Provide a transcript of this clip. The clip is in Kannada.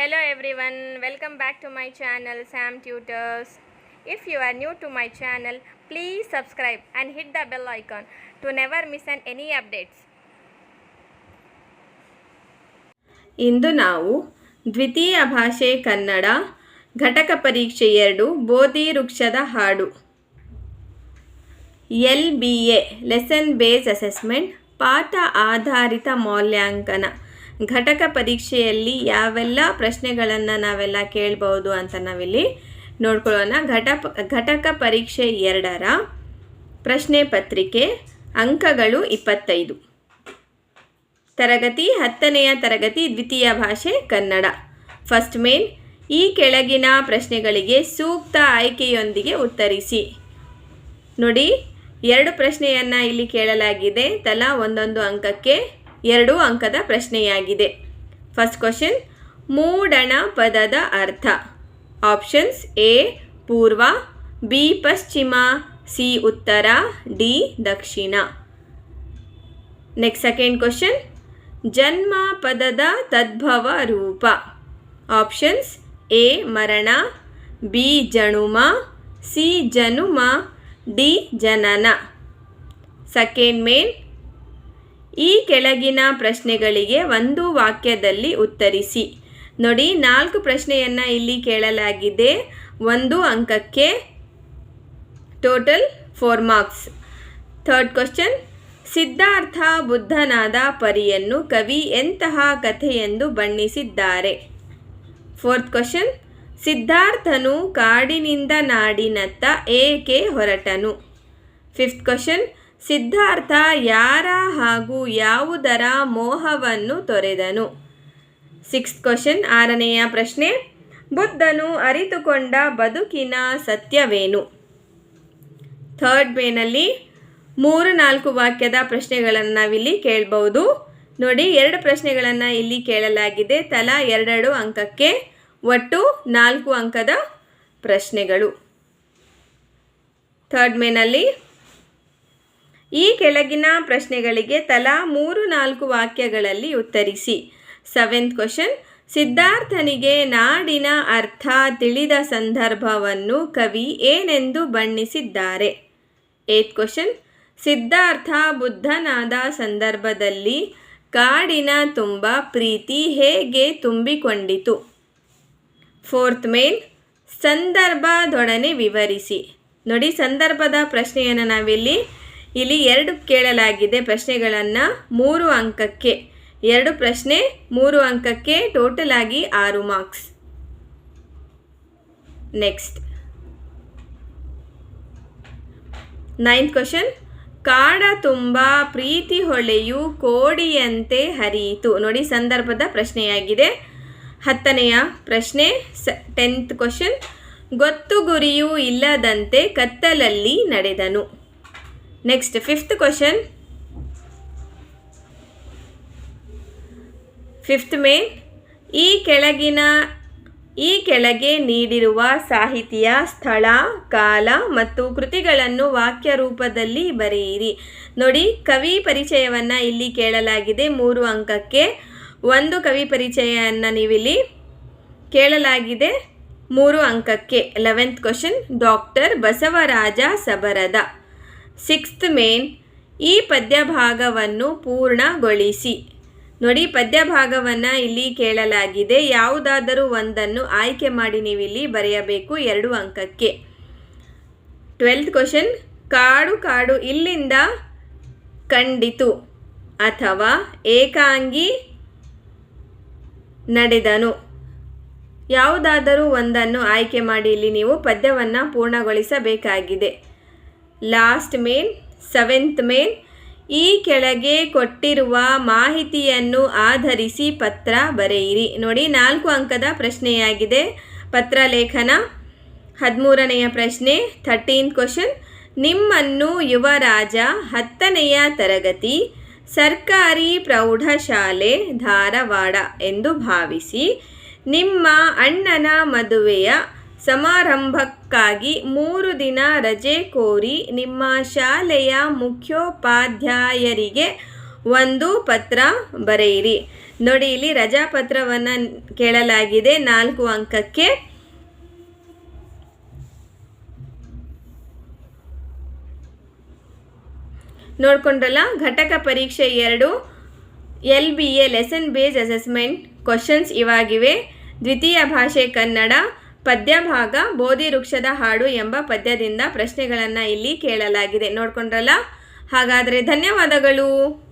Hello everyone, welcome back to my channel Sam Tutors. If you are new to my channel, please subscribe and hit the bell icon to never miss an any updates. ಇಂದು ನಾವು ದ್ವಿತೀಯ ಭಾಷೆ ಕನ್ನಡ ಘಟಕ ಪರೀಕ್ಷೆ ಎರಡು ಬೋಧಿ ವೃಕ್ಷದ ಹಾಡು L B A lesson base assessment ಪಾಠ ಆಧಾರಿತ ಮೌಲ್ಯಾಂಕನ ಘಟಕ ಪರೀಕ್ಷೆಯಲ್ಲಿ ಯಾವೆಲ್ಲ ಪ್ರಶ್ನೆಗಳನ್ನು ನಾವೆಲ್ಲ ಕೇಳ್ಬೋದು ಅಂತ ನಾವಿಲ್ಲಿ ನೋಡ್ಕೊಳ್ಳೋಣ. ಘಟ ಘಟಕ ಪರೀಕ್ಷೆ ಎರಡರ ಪ್ರಶ್ನೆ ಪತ್ರಿಕೆ ಅಂಕಗಳು ಇಪ್ಪತ್ತೈದು. ತರಗತಿ ಹತ್ತನೆಯ ತರಗತಿ ದ್ವಿತೀಯ ಭಾಷೆ ಕನ್ನಡ. ಫಸ್ಟ್ ಮೇನ್, ಈ ಕೆಳಗಿನ ಪ್ರಶ್ನೆಗಳಿಗೆ ಸೂಕ್ತ ಆಯ್ಕೆಯೊಂದಿಗೆ ಉತ್ತರಿಸಿ. ನೋಡಿ, ಎರಡು ಪ್ರಶ್ನೆಯನ್ನು ಇಲ್ಲಿ ಕೇಳಲಾಗಿದೆ. ತಲಾ ಒಂದೊಂದು ಅಂಕಕ್ಕೆ ಎರಡು ಅಂಕದ ಪ್ರಶ್ನೆಯಾಗಿದೆ. ಫಸ್ಟ್ ಕ್ವಶನ್ ಮೂಡಣ ಪದದ ಅರ್ಥ. ಆಪ್ಷನ್ಸ್ ಎ ಪೂರ್ವ ಬಿ ಪಶ್ಚಿಮ ಸಿ ಉತ್ತರ ಡಿ ದಕ್ಷಿಣ. ನೆಕ್ಸ್ಟ್ ಸೆಕೆಂಡ್ ಕ್ವಶನ್ ಜನ್ಮ ಪದದ ತದ್ಭವ ರೂಪ. ಆಪ್ಷನ್ಸ್ ಎ ಮರಣ ಬಿ ಜನುಮ ಸಿ ಜನುಮ ಡಿ ಜನನ. ಸೆಕೆಂಡ್ ಮೇನ್ ಈ ಕೆಳಗಿನ ಪ್ರಶ್ನೆಗಳಿಗೆ ಒಂದು ವಾಕ್ಯದಲ್ಲಿ ಉತ್ತರಿಸಿ. ನೋಡಿ, ನಾಲ್ಕು ಪ್ರಶ್ನೆಯನ್ನು ಇಲ್ಲಿ ಕೇಳಲಾಗಿದೆ. ಒಂದು ಅಂಕಕ್ಕೆ total four marks third question Siddhartha ಬುದ್ಧನಾದ ಪರಿಯನ್ನು ಕವಿ ಎಂತಹ ಕಥೆಯೆಂದು ಬಣ್ಣಿಸಿದ್ದಾರೆ? ಫೋರ್ತ್ ಕ್ವಶನ್ ಸಿದ್ಧಾರ್ಥನು ಕಾಡಿನಿಂದ ನಾಡಿನತ್ತ ಏಕೆ ಹೊರಟನು? ಫಿಫ್ತ್ ಕ್ವಶನ್ ಸಿದ್ಧಾರ್ಥ ಯಾರ ಹಾಗೂ ಯಾವುದರ ಮೋಹವನ್ನು ತೊರೆದನು? ಸಿಕ್ಸ್ತ್ ಕ್ವಶನ್ ಆರನೆಯ ಪ್ರಶ್ನೆ. ಬುದ್ಧನು ಅರಿತುಕೊಂಡ ಬದುಕಿನ ಸತ್ಯವೇನು? ಥರ್ಡ್ ಮೇನಲ್ಲಿ ಮೂರು ನಾಲ್ಕು ವಾಕ್ಯದ ಪ್ರಶ್ನೆಗಳನ್ನು ನಾವಿಲ್ಲಿ ಕೇಳಬಹುದು ನೋಡಿ, ಎರಡು ಪ್ರಶ್ನೆಗಳನ್ನು ಇಲ್ಲಿ ಕೇಳಲಾಗಿದೆ. ತಲಾ ಎರಡೆರಡು ಅಂಕಕ್ಕೆ ಒಟ್ಟು ನಾಲ್ಕು ಅಂಕದ ಪ್ರಶ್ನೆಗಳು. ಥರ್ಡ್ ಮೇನಲ್ಲಿ ಈ ಕೆಳಗಿನ ಪ್ರಶ್ನೆಗಳಿಗೆ ತಲಾ ಮೂರು ನಾಲ್ಕು ವಾಕ್ಯಗಳಲ್ಲಿ ಉತ್ತರಿಸಿ. ಸೆವೆಂತ್ ಕ್ವಶನ್ ಸಿದ್ಧಾರ್ಥನಿಗೆ ನಾಡಿನ ಅರ್ಥ ತಿಳಿದ ಸಂದರ್ಭವನ್ನು ಕವಿ ಏನೆಂದು ಬಣ್ಣಿಸಿದ್ದಾರೆ? ಏತ್ ಕ್ವಶನ್ ಸಿದ್ಧಾರ್ಥ ಬುದ್ಧನಾದ ಸಂದರ್ಭದಲ್ಲಿ ಕಾಡಿನ ತುಂಬ ಪ್ರೀತಿ ಹೇಗೆ ತುಂಬಿಕೊಂಡಿತು? ಫೋರ್ತ್ ಮೇನ್ ಸಂದರ್ಭದೊಡನೆ ವಿವರಿಸಿ. ನೋಡಿ ಸಂದರ್ಭದ ಪ್ರಶ್ನೆಯನ್ನು ನಾವಿಲ್ಲಿ ಇಲ್ಲಿ ಎರಡು ಕೇಳಲಾಗಿದೆ ಪ್ರಶ್ನೆಗಳನ್ನು ಮೂರು ಅಂಕಕ್ಕೆ. ಎರಡು ಪ್ರಶ್ನೆ, ಮೂರು ಅಂಕಕ್ಕೆ ಟೋಟಲ್ ಆಗಿ ಆರು ಮಾರ್ಕ್ಸ್ ನೆಕ್ಸ್ಟ್ ನೈನ್ತ್ ಕ್ವಶನ್ ಕಾಡ ತುಂಬ ಪ್ರೀತಿ ಹೊಳೆಯು ಕೋಡಿಯಂತೆ ಹರಿಯಿತು. ನೋಡಿ ಸಂದರ್ಭದ ಪ್ರಶ್ನೆಯಾಗಿದೆ. ಹತ್ತನೆಯ ಪ್ರಶ್ನೆ, ಸ ಟೆಂತ್ ಕ್ವಶನ್ ಗೊತ್ತು ಗುರಿಯೂ ಇಲ್ಲದಂತೆ ಕತ್ತಲಲ್ಲಿ ನಡೆದನು. Next fifth question fifth main ಈ ಕೆಳಗಿನ, ಈ ಕೆಳಗೆ ನೀಡಿರುವ ಸಾಹಿತಿಯ, ಸ್ಥಳ, ಕಾಲ ಮತ್ತು ಕೃತಿಗಳನ್ನು ವಾಕ್ಯ ರೂಪದಲ್ಲಿ ಬರೆಯಿರಿ. ನೋಡಿ, ಕವಿ ಪರಿಚಯವನ್ನು ಇಲ್ಲಿ ಕೇಳಲಾಗಿದೆ ಮೂರು ಅಂಕಕ್ಕೆ. ಒಂದು ಕವಿ ಪರಿಚಯವನ್ನು ನೀವಿಲ್ಲಿ ಕೇಳಲಾಗಿದೆ ಮೂರು ಅಂಕಕ್ಕೆ. Eleventh question doctor Basavaraja Sabarada. Sixth main, ಈ ಪದ್ಯ ಭಾಗವನ್ನು ಪೂರ್ಣಗೊಳಿಸಿ. ನೋಡಿ ಪದ್ಯ ಭಾಗವನ್ನು ಇಲ್ಲಿ ಕೇಳಲಾಗಿದೆ. ಯಾವುದಾದರೂ ಒಂದನ್ನು ಆಯ್ಕೆ ಮಾಡಿ ನೀವಿಲ್ಲಿ ಬರೆಯಬೇಕು ಎರಡು ಅಂಕಕ್ಕೆ. ಟ್ವೆಲ್ತ್ ಕ್ವಶನ್, ಕಾಡು ಕಾಡು ಇಲ್ಲಿಂದ ಕಂಡಿತು ಅಥವಾ ಏಕಾಂಗಿ ನಡೆದನು. ಯಾವುದಾದರೂ ಒಂದನ್ನು ಆಯ್ಕೆ ಮಾಡಿ ಇಲ್ಲಿ ನೀವು ಪದ್ಯವನ್ನು ಪೂರ್ಣಗೊಳಿಸಬೇಕಾಗಿದೆ. ಲಾಸ್ಟ್ ಮೇನ್ ಸೆವೆಂತ್ ಮೇನ್ ಈ ಕೆಳಗೆ ಕೊಟ್ಟಿರುವ ಮಾಹಿತಿಯನ್ನು ಆಧರಿಸಿ ಪತ್ರ ಬರೆಯಿರಿ. ನೋಡಿ, ನಾಲ್ಕು ಅಂಕದ ಪ್ರಶ್ನೆಯಾಗಿದೆ. ಪತ್ರ ಲೇಖನ ಹದಿಮೂರನೆಯ ಪ್ರಶ್ನೆ ಥರ್ಟೀನ್ ಕ್ವಶನ್. ನಿಮ್ಮನ್ನು ಯುವರಾಜ, ಹತ್ತನೆಯ ತರಗತಿ, ಸರ್ಕಾರಿ ಪ್ರೌಢಶಾಲೆ, ಧಾರವಾಡ ಎಂದು ಭಾವಿಸಿ, ನಿಮ್ಮ ಅಣ್ಣನ ಮದುವೆಯ ಸಮಾರಂಭಕ್ಕಾಗಿ ಮೂರು ದಿನ ರಜೆ ಕೋರಿ ನಿಮ್ಮ ಶಾಲೆಯ ಮುಖ್ಯೋಪಾಧ್ಯಾಯರಿಗೆ ಒಂದು ಪತ್ರ ಬರೆಯಿರಿ. ನೋಡಿ, ಇಲ್ಲಿ ರಜಾಪತ್ರವನ್ನು ಕೇಳಲಾಗಿದೆ. ನಾಲ್ಕು ಅಂಕಕ್ಕೆ. ನೋಡ್ಕೊಂಡ್ರಲ್ಲ, ಘಟಕ ಪರೀಕ್ಷೆ ಎರಡು, L B A lesson base assessment questions ಇವಾಗಿವೆ. ದ್ವಿತೀಯ ಭಾಷೆ ಕನ್ನಡ ಪದ್ಯ ಭಾಗ ಬೋಧಿ ವೃಕ್ಷದ ಹಾಡು ಎಂಬ ಪದ್ಯದಿಂದ ಪ್ರಶ್ನೆಗಳನ್ನು ಇಲ್ಲಿ ಕೇಳಲಾಗಿದೆ. ನೋಡ್ಕೊಂಡ್ರಲ್ಲ? ಹಾಗಾದರೆ ಧನ್ಯವಾದಗಳು.